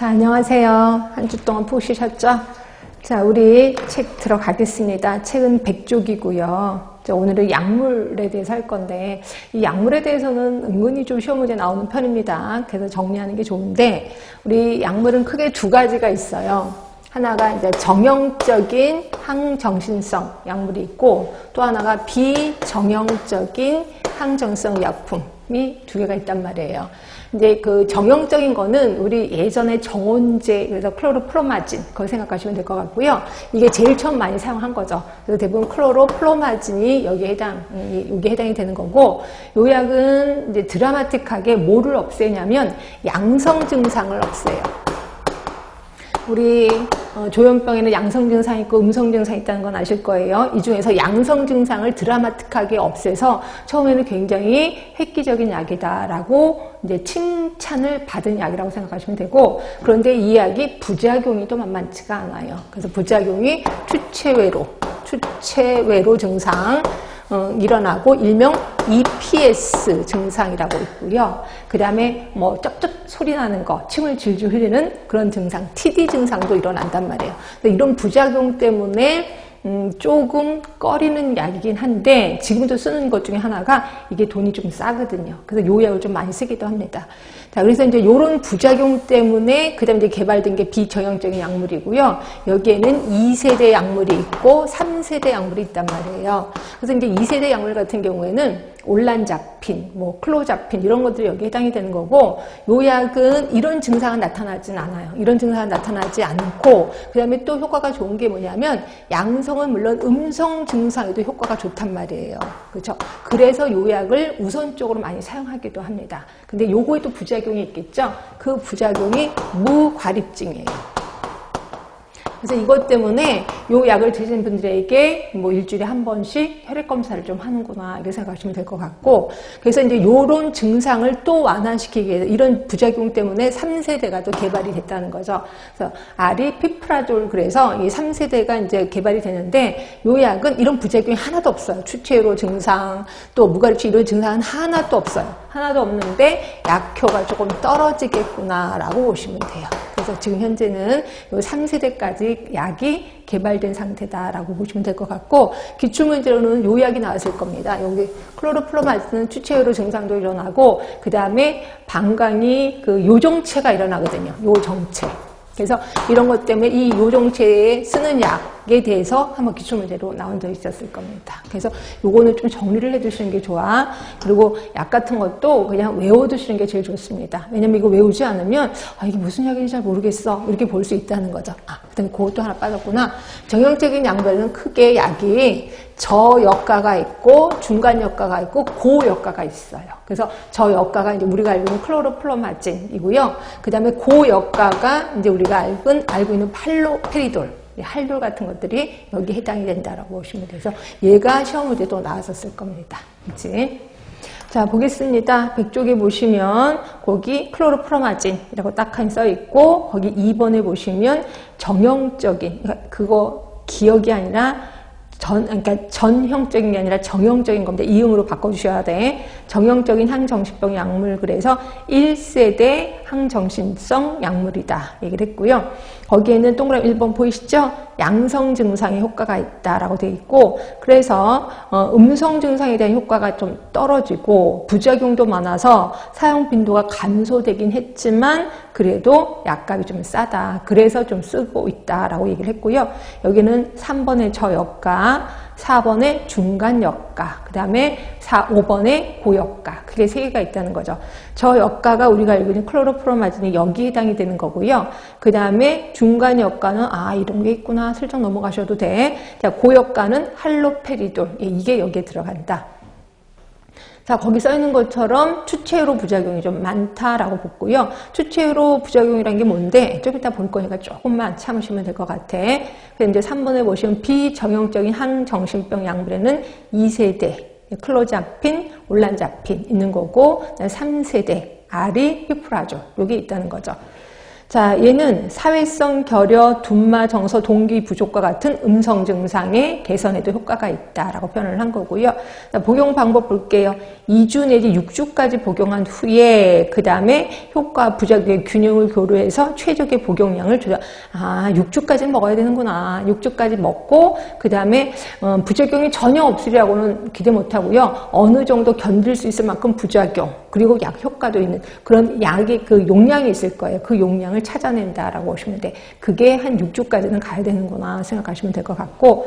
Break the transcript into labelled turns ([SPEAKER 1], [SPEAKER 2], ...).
[SPEAKER 1] 자, 안녕하세요. 한 주 동안 푹 쉬셨죠? 자, 우리 책 들어가겠습니다. 책은 백쪽이고요. 자, 오늘은 약물에 대해서 할 건데, 이 약물에 대해서는 은근히 좀 시험 문제 나오는 편입니다. 그래서 정리하는 게 좋은데, 우리 약물은 크게 두 가지가 있어요. 하나가 이제 정형적인 항정신성 약물이 있고, 또 하나가 비정형적인 항정성 약품 이두 개가 있단 말이에요. 이제 그 정형적인 거는 우리 예전에 정원제 그래서 클로로프로마진 그걸 생각하시면 될 것 같고요. 이게 제일 처음 많이 사용한 거죠. 그래서 대부분 클로로플로마진이 여기에 해당 여기에 해당이 되는 거고 요 약은 이제 드라마틱하게 뭐를 없애냐면 양성 증상을 없애요. 우리 어, 조현병에는 양성 증상이 있고 음성 증상이 있다는 건 아실 거예요. 이 중에서 양성 증상을 드라마틱하게 없애서 처음에는 굉장히 획기적인 약이다라고 이제 칭찬을 받은 약이라고 생각하시면 되고 그런데 이 약이 부작용이 또 만만치가 않아요. 그래서 부작용이 추체외로, 추체외로 증상 어, 일어나고 일명 EPS 증상이라고 있고요. 그 다음에 뭐 쩝쩝 소리 나는 거, 침을 질질 흘리는 그런 증상, TD 증상도 일어난단 말이에요. 이런 부작용 때문에 음, 조금 꺼리는 약이긴 한데 지금도 쓰는 것 중에 하나가 이게 돈이 좀 싸거든요. 그래서 요 약을 좀 많이 쓰기도 합니다. 자, 그래서 이제 요런 부작용 때문에 그다음에 이제 개발된 게 비정형적인 약물이고요. 여기에는 2세대 약물이 있고 3세대 약물이 있단 말이에요. 그래서 이제 2세대 약물 같은 경우에는 올란자핀, 뭐 클로자핀 이런 것들이 여기 해당이 되는 거고 요 약은 이런 증상은 나타나진 않아요. 이런 증상은 나타나지 않고 그다음에 또 효과가 좋은 게 뭐냐면 양성은 물론 음성 증상에도 효과가 좋단 말이에요. 그렇죠? 그래서 요 약을 우선적으로 많이 사용하기도 합니다. 근데 요거에 도 부작용이 있겠죠? 그 부작용이 무과립증이에요. 그래서 이것 때문에 요 약을 드시는 분들에게 뭐 일주일에 한 번씩 혈액 검사를 좀 하는구나 이렇게 생각하시면 될 것 같고 그래서 이제 요런 증상을 또 완화시키기 위해서 이런 부작용 때문에 3세대가 또 개발이 됐다는 거죠. 그래서 아리피프라돌 그래서 이 3세대가 이제 개발이 되는데 요 약은 이런 부작용이 하나도 없어요. 추체로 증상 또 무가리치 이런 증상은 하나도 없어요. 하나도 없는데 약효가 조금 떨어지겠구나라고 보시면 돼요. 그래서 지금 현재는 요 3세대까지 약이 개발된 상태다라고 보시면 될 것 같고 기출문제로는 요 약이 나왔을 겁니다. 여기 클로로플로마스는 추체효로 증상도 일어나고 그 다음에 방광이 그 요정체가 일어나거든요. 요정체. 그래서 이런 것 때문에 이 요정체에 쓰는 약 에 대해서 한번 기출문제로 나온 적이 있었을 겁니다. 그래서 요거는 좀 정리를 해두시는 게 좋아. 그리고 약 같은 것도 그냥 외워두시는 게 제일 좋습니다. 왜냐면 이거 외우지 않으면 아 이게 무슨 약인지 잘 모르겠어 이렇게 볼 수 있다는 거죠. 아 그다음에 그것도 하나 빠졌구나. 정형적인 약별은 크게 약이 저역가가 있고 중간역가가 있고 고역가가 있어요. 그래서 저역가가 이제 우리가 알고 있는 클로로플로마진이고요. 그 다음에 고역가가 이제 우리가 알고 있는 팔로페리돌, 할돌 같은 것들이 여기 해당이 된다라고 보시면 돼서 얘가 시험 문제도 나왔었을 겁니다. 그치? 자, 보겠습니다. 백쪽에 보시면 거기 클로로프로마진이라고 딱한 써 있고 거기 2번에 보시면 정형적인 그러니까 그거 기억이 아니라 전, 그러니까 전형적인 게 아니라 정형적인 겁니다. 이음으로 바꿔주셔야 돼. 정형적인 항정신병 약물 그래서 1세대 항정신성 약물이다. 얘기를 했고요. 거기에는 동그라미 1번 보이시죠? 양성 증상에 효과가 있다라고 되어 있고 그래서 어, 음성 증상에 대한 효과가 좀 떨어지고 부작용도 많아서 사용 빈도가 감소되긴 했지만 그래도 약값이 좀 싸다. 그래서 좀 쓰고 있다라고 얘기를 했고요. 여기는 3번의 저역가, 4번의 중간역가, 그 다음에 4, 5번의 고역가. 그게 세 개가 있다는 거죠. 저역가가 우리가 알고 있는 클로로프로마진이 여기에 해당이 되는 거고요. 그 다음에 중간역가는 아 이런 게 있구나 슬쩍 넘어가셔도 돼. 자 고역가는 할로페리돌 예, 이게 여기에 들어간다. 자, 거기 써 있는 것처럼 추체로 부작용이 좀 많다라고 보고요. 추체로 부작용이란 게 뭔데? 좀 이따 볼 거니까 조금만 참으시면 될 것 같아. 그래서 이제 3번에 보시면 비정형적인 항정신병 약물에는 2세대 클로자핀, 올란자핀 있는 거고 3세대 아리 피프라조 여기 있다는 거죠. 자, 얘는 사회성 결여, 둔마, 정서, 동기 부족과 같은 음성 증상의 개선에도 효과가 있다라고 표현을 한 거고요. 자, 복용 방법 볼게요. 2주 내지 6주까지 복용한 후에 그 다음에 효과 부작용의 균형을 교류해서 최적의 복용량을 조절. 아, 6주까지 먹어야 되는구나. 6주까지 먹고 그 다음에 어, 부작용이 전혀 없으리라고는 기대 못하고요. 어느 정도 견딜 수 있을 만큼 부작용 그리고 약 효과도 있는 그런 약의 그 용량이 있을 거예요. 그 용량 을 찾아낸다라고 보시면 돼. 그게 한 6주까지는 가야 되는구나 생각하시면 될 것 같고